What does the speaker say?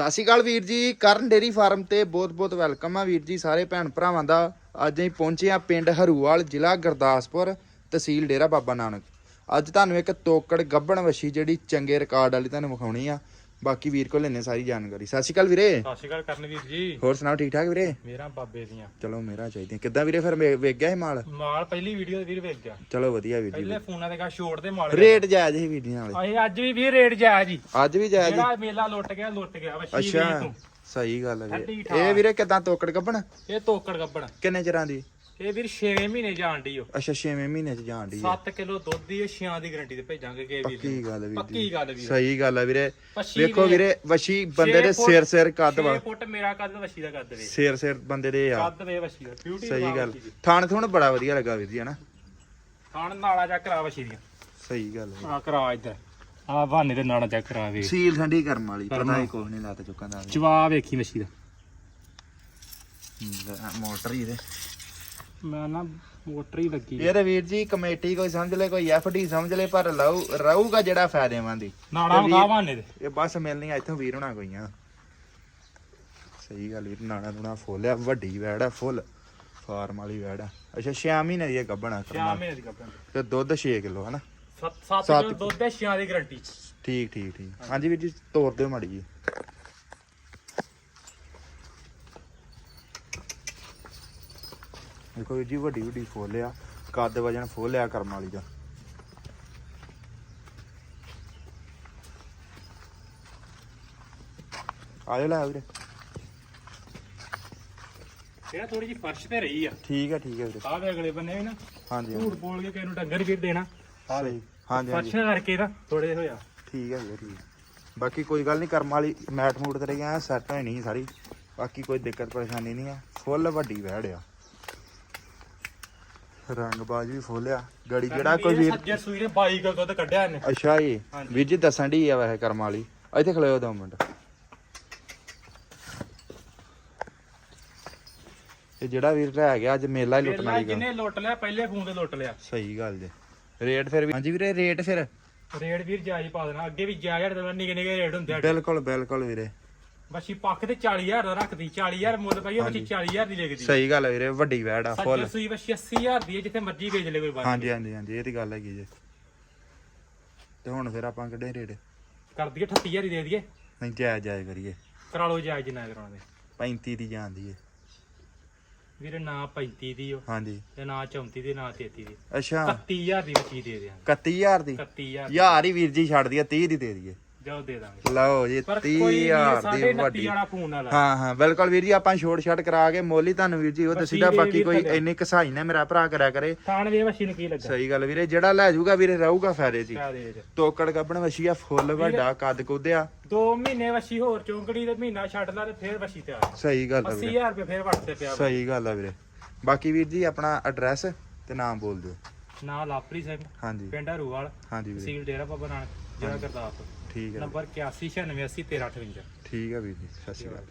ਸਤਿ ਸ਼੍ਰੀ ਅਕਾਲ ਵੀਰ ਜੀ, ਕਰਨ ਡੇਰੀ ਫਾਰਮ ਤੇ ਬਹੁਤ-ਬਹੁਤ ਵੈਲਕਮ ਆ ਵੀਰ ਜੀ, ਸਾਰੇ ਭੈਣ ਭਰਾਵਾਂ ਦਾ। ਅੱਜ ਅਸੀਂ ਪਹੁੰਚੇ ਆ ਪਿੰਡ ਹਰੂਵਾਲ, ਜ਼ਿਲ੍ਹਾ ਗੁਰਦਾਸਪੁਰ, ਤਹਿਸੀਲ ਡੇਰਾ ਬਾਬਾ ਨਾਨਕ। ਅੱਜ ਤੁਹਾਨੂੰ ਇੱਕ ਤੋਕੜ ਗੱਬਣ ਵਸ਼ੀ ਜਿਹੜੀ ਚੰਗੇ ਰਿਕਾਰਡ ਵਾਲੀ ਤੁਹਾਨੂੰ ਵਿਖਾਉਣੀ ਆ। ਬਾਕੀ ਵੀਰ ਕੋਲ ਲੈਣੇ ਸਾਰੀ ਜਾਣਕਾਰੀ। ਸਤਿ ਸ਼੍ਰੀ ਅਕਾਲ ਵੀਰੇ। ਸਤਿ ਸ਼੍ਰੀ ਅਕਾਲ ਕਰਨਵੀਰ ਜੀ। ਹੋਰ ਸੁਣਾਓ ਠੀਕ ਠਾਕ ਵੀਰੇ? ਮੇਰਾ ਬਾਬੇ ਦੀਆਂ। ਚਲੋ ਮੇਰਾ ਚਾਹੀਦੀ ਕਿੱਦਾਂ ਵੀਰੇ ਫਿਰ ਵੇ- ਵੇਖ ਗਿਆ ਇਹ ਮਾਲ? ਮਾਲ ਪਹਿਲੀ ਵੀਡੀਓ ਵੀਰ ਵੇਖ ਗਿਆ। ਚਲੋ ਵਧੀਆ ਵੀਰ ਜੀ। ਪਹਿਲੇ ਫੋਨਾਂ ਦੇ ਕਾ ਛੋੜ ਦੇ ਮਾਲ। ਰੇਟ ਜਾਇਜ਼ ਹੀ ਵੀਰ ਜੀ ਨਾਲੇ। ਅਸੀਂ ਅੱਜ ਵੀ ਵੀਰ ਰੇਟ ਜਾਇਆ ਜੀ ਅੱਜ ਵੀ ਜਾਇਜ਼ ਹੀ। ਜਿਹੜਾ ਮੇਲਾ ਲੁੱਟ ਗਿਆ ਲੁੱਟ ਗਿਆ ਵਸ਼ੀ ਅੱਛਾ ਤੋਂ। ਸਹੀ ਗੱਲ ਹੈ। ਇਹ ਵੀਰੇ ਕਿੱਦਾਂ ਤੋਕੜ ਗੱਬਣ? ਇਹ ਤੋਕੜ ਗੱਬਣ। ਕਿੰਨੇ ਚਿਰਾਂ ਦੀ? ਇਹ ਵੀਰ 6 ਮਹੀਨੇ ਜਾਣ ਦੀ ਓ। ਅੱਛਾ 6ਵੇਂ ਮਹੀਨੇ ਚ ਜਾਣ ਦੀ ਹੈ 7 ਕਿਲੋ ਦੁੱਧ ਦੀ 6 ਦੀ ਗਾਰੰਟੀ ਤੇ ਭੇਜਾਂਗੇ ਕੇ ਵੀਰ ਪੱਕੀ ਗੱਲ ਵੀਰ ਪੱਕੀ ਜੀ। ਗੱਲ ਵੀਰ। ਸਹੀ ਗੱਲ ਹੈ ਵੀਰੇ। ਵੇਖੋ। ਵੀਰੇ ਵਸ਼ੀ ਬੰਦੇ ਦੇ ਸਿਰ ਸਿਰ ਕੱਦ 6 ਵਾ। ਫੁੱਟ ਮੇਰਾ ਕੱਦ ਵਸ਼ੀ ਦਾ ਕੱਦ ਵੇ। ਸਿਰ ਸਿਰ ਬੰਦੇ ਦੇ ਆ। ਕੱਦ ਵੇ ਵਸ਼ੀ ਦਾ ਬਿਊਟੀ ਸਹੀ ਗੱਲ। ਥਾਣ ਥੁਣ ਬੜਾ ਵਧੀਆ ਲੱਗਾ ਵੀਰ ਜੀ ਹਨਾ? ਖਾਣ ਨਾਲਾ ਚੈੱਕ ਕਰਾ ਵਸ਼ੀ ਦੀਆਂ। ਸਹੀ ਗੱਲ ਹੈ ਆ ਕਰਾ ਇੱਧਰ। ਆ ਬਹਾਨੇ ਦੇ ਨਾਲਾ ਚੈੱਕ ਕਰਾ ਵੇ ਸੀਲ ਠੰਡੀ ਕਰਮ ਵਾਲੀ ਪਤਾ ਹੀ ਕੁਝ ਨਹੀਂ ਲੱਤ ਚੁੱਕਾਂ ਦਾ ਜਵਾਬ ਵੇਖੀ ਵਸ਼ੀ ਦਾ। ਮੋਟਰ ਹੀ ਦੇ ਮੈਂ ਨਾ ਮੋਟਰ ਹੀ ਲੱਗੀ ਇਹ ਤੇ ਵੀਰ ਜੀ ਕਮੇਟੀ ਕੋਈ ਸਮਝ ਲੈ ਕੋਈ ਐਫਡੀ ਸਮਝ ਲੈ ਪਰ ਲਊ ਰਹੂਗਾ ਜਿਹੜਾ ਫਾਇਦੇਮੰਦ ਹੀ ਨਾੜਾ ਤੇ ਵੀਰ- ਮਗਾ ਬਹਾਨੇ ਦੇ ਇਹ ਬਸ ਮਿਲਣੀ ਇੱਥੋਂ ਵੀਰ ਹੋਣਾ ਕੋਈਆਂ ਸਹੀ ਗੱਲ ਵੀਰ ਨਾਣਾ ਨੂਣਾ ਫੋਲਿਆ ਵੱਡੀ ਵੈੜ ਆ ਫੁੱਲ। ਫਾਰਮ ਵਾਲੀ ਵੈੜ ਆ। ਅੱਛਾ 6 ਮਹੀਨੇ ਦੀ ਇਹ ਗੱਬਣਾ ਸ਼ਾਮ ਮਹੀਨੇ ਦੀ ਤੇ ਦੁੱਧ 6 ਕਿਲੋ ਹਨਾ? 7 ਸੱਤ 7 ਕਿਲੋ ਦੁੱਧ ਦੇ ਛਿਆਂ ਦੀ ਗਾਰੰਟੀ ਠੀਕ ਠੀਕ ਠੀਕ। ਹਾਂਜੀ ਵੀਰ ਜੀ ਤੋਰ ਦਿਓ ਮਾੜੀ ਜੀ ਦੇਖੋ ਵੀਰ ਜੀ ਵੱਡੀ ਵੱਡੀ ਫੋਲਿਆ ਕੱਦ ਵਜਨ ਫੋਲਿਆ ਕਰਮ ਵਾਲੀ ਦਾ। ਆਜੋ ਲੈ ਵੀਰੇ। ਇਹ ਥੋੜੀ ਜਿਹੀ ਫਰਸ਼ ਤੇ ਰਹੀ ਆ। ਠੀਕ ਹੈ ਠੀਕ ਹੈ ਵੀਰੇ। ਆਹ ਵੇ ਅਗਲੇ ਬੰਨੇ ਵੀ ਨਾ ਹਾਂਜੀ ਝੂਠ ਬੋਲ ਕੇ ਕਿਸੇ ਨੂੰ ਡੰਗਰ ਵੀਰ ਦੇਣਾ। ਸਹੀ ਹਾਂਜੀ ਹਾਂਜੀ ਫਰਸ਼ ਕਰਕੇ ਨਾ ਥੋੜੇ ਹੋਇਆ। ਠੀਕ ਹੈ ਵੀਰੇ ਠੀਕ ਬਾਕੀ ਕੋਈ ਗੱਲ ਨਹੀਂ ਕਰਮ ਵਾਲੀ ਮੈਟ ਮੂਟ ਤੇ ਗਿਆ ਸੈੱਟ ਹੋਈ ਨਹੀਂ ਸਾਰੀ। ਬਾਕੀ ਕੋਈ ਦਿੱਕਤ ਪਰੇਸ਼ਾਨੀ ਨਹੀਂ ਆ ਫੁੱਲ ਵੱਡੀ ਵਹਿੜ ਆ। ਰੰਗ ਬਾਜ ਵੀ ਫੋਲਿਆ। ਗੜੀ ਜਿਹੜਾ ਕੋਈ ਵੀਰ? ਸੱਜਰ ਸੂਈ ਨੇ 22 ਕਿਲੋ ਦੁੱਧ ਕੱਢਿਆ ਇਹਨੇ। ਅੱਛਾ ਜੀ। ਵੀਰ ਜੀ ਦੱਸਣ ਦੀ ਆ ਵੈਸੇ ਕਰਮ ਵਾਲੀ। ਇੱਥੇ ਖਲੋਇਓ ਦੋ ਮਿੰਟ। ਇਹ ਜਿਹੜਾ ਵੀਰ ਰਹਿ ਗਿਆ ਅੱਜ ਮੇਲਾ ਹੀ ਲੁੱਟਣ ਵਾਲੀ ਗੱਲ ਜਿਹਨੇ ਲੁੱਟ ਲਿਆ ਪਹਿਲੇ ਫੋਨ ਤੇ ਲੁੱਟ ਲਿਆ। ਸਹੀ ਗੱਲ ਜੇ। ਰੇਟ ਫਿਰ ਵੀ ਹਾਂਜੀ ਵੀਰੇ ਰੇਟ ਫਿਰ। ਰੇਟ ਵੀਰ ਜਾਇਜ਼ ਪਾ ਦੇਣਾ। ਅੱਗੇ ਵੀ ਜਾਇਜ਼ ਨਿੱਕੇ ਨਿੱਕੇ ਰੇਟ ਹੁੰਦੇ ਆ। ਬਿਲਕੁਲ ਬਿਲਕੁਲ ਵੀਰੇ। ਬੱਚੀ ਪੱਕ ਤੇ 40000 ਦਾ ਰੱਖਦੀ 40000 ਮੁੱਲ ਪਈ ਬੱਚੀ 40000 ਦੀ ਲਿਖਦੀ ਸਹੀ ਗੱਲ ਹੈ ਵੀਰੇ ਵੱਡੀ ਵੈੜ ਆ ਫੁੱਲ। ਸੂਈ ਬੱਚੀ 80000 ਦੀ ਹੈ ਜਿੱਥੇ ਮਰਜ਼ੀ ਵੇਚ ਲੈ ਕੋਈ ਬਾਤ ਹਾਂਜੀ ਹਾਂਜੀ ਹਾਂਜੀ ਇਹ ਤੇ ਗੱਲ ਹੈਗੀ ਜੇ। ਤੇ ਹੁਣ ਫਿਰ ਆਪਾਂ ਕਿੱਡੇ ਰੇਟ। ਕਰ ਦਈਏ 38000 ਦੀ ਦੇ ਦਈਏ। ਨਹੀਂ ਜਾਇਜ਼ ਜਾਇਜ਼ ਕਰੀਏ। ਕਰਾ ਲਓ ਜਾਇਜ਼ ਜਿੰਨਾ ਕਰਾਉਣਾ ਦੇ 35 ਦੀ ਜਾਂਦੀ ਏ ਵੀਰੇ ਨਾ 35 ਦੀ ਓ ਹਾਂਜੀ। ਤੇ ਨਾ 34 ਦੀ ਨਾ 33 ਦੀ। ਅੱਛਾ। 31000 ਦੀ ਬੱਚੀ ਦੇ ਦਿਆਂਗੇ। 31000 ਦੀ? 31000 ਯਾਰ ਹੀ ਵੀਰ ਜੀ ਛੱਡ ਦਿਆ 30 ਦੀ ਦੇ ਦਈਏ। ਜਾਓ ਦੇ ਦਾਂਗੇ। ਲਓ ਜੀ ਪਰ ਕੋਈ ਵੀ 30000 ਸਾਡੇ ਦੀ 29 ਵੱਡੀ। ਵਾਲਾ ਫੋਨ ਹਾਂ ਹਾਂ ਬਿਲਕੁਲ ਵੀਰ ਜੀ ਆਪਾਂ ਛੋਟ ਛੱਡ ਕਰਾ ਕੇ ਮੋਲੀ ਤੁਹਾਨੂੰ ਵੀਰ ਜੀ ਉਹ ਠੀਕ ਹੈ ਬਾਕੀ ਕੋਈ। ਇੰਨੀ ਕਸਾਈ ਨਾ ਮੇਰਾ ਭਰਾ ਕਰਿਆ ਕਰੇ। ਥਾਣ ਵੇ ਬੱਚੀ ਨੂੰ ਕੀ ਲੱਗਾ? ਸਹੀ ਗੱਲ ਵੀਰੇ ਜਿਹੜਾ ਲੈ ਜਾਊਗਾ ਵੀਰੇ ਰਹੂਗਾ ਫਾਇਦੇ ਹੀ। ਕਿਆ ਦੇ ਵਿੱਚ ਤੋਕੜ ਗੱਬਣ ਵਸ਼ੀਆ ਫੁੱਲ ਵੱਡਾ ਕੱਦ ਕੁੱਦਿਆ ਦੋ ਮਹੀਨੇ ਬੱਚੀ ਹੋਰ ਚੌਂਕੜੀ ਤੇ ਮਹੀਨਾ ਛੱਡ ਲਾ ਤੇ ਫੇਰ ਬੱਚੀ ਤੇ ਆ। ਸਹੀ ਗੱਲ ਆ ਵੀਰੇ। 80000 ਰੁਪਏ ਫੇਰ ਵੱਟ ਤੇ ਪਿਆ ਸਹੀ ਗੱਲ ਆ ਵੀਰੇ। ਬਾਕੀ ਵੀਰ ਜੀ ਆਪਣਾ ਐਡਰੈਸ ਤੇ ਨਾਮ ਬੋਲ ਦਿਓ। ਨਾ ਲਾਪਰੀ ਸਿੰਘ ਹਾਂਜੀ। ਪਿੰਡ ਹਰੂਵਾਲ ਹਾਂਜੀ ਵੀਰੇ। ਤਹਿਸੀਲ ਡੇਰਾ ਬਾਬਾ ਨਾਨਕ ਜ਼ਿਲ੍ਹਾ ਗੁਰਦਾਸਪੁਰ। ਠੀਕ ਹੈ ਨੰਬਰ 8196801358 ਠੀਕ ਹੈ ਵੀਰ ਜੀ ਸਤਿ ਸ਼੍ਰੀ ਅਕਾਲ।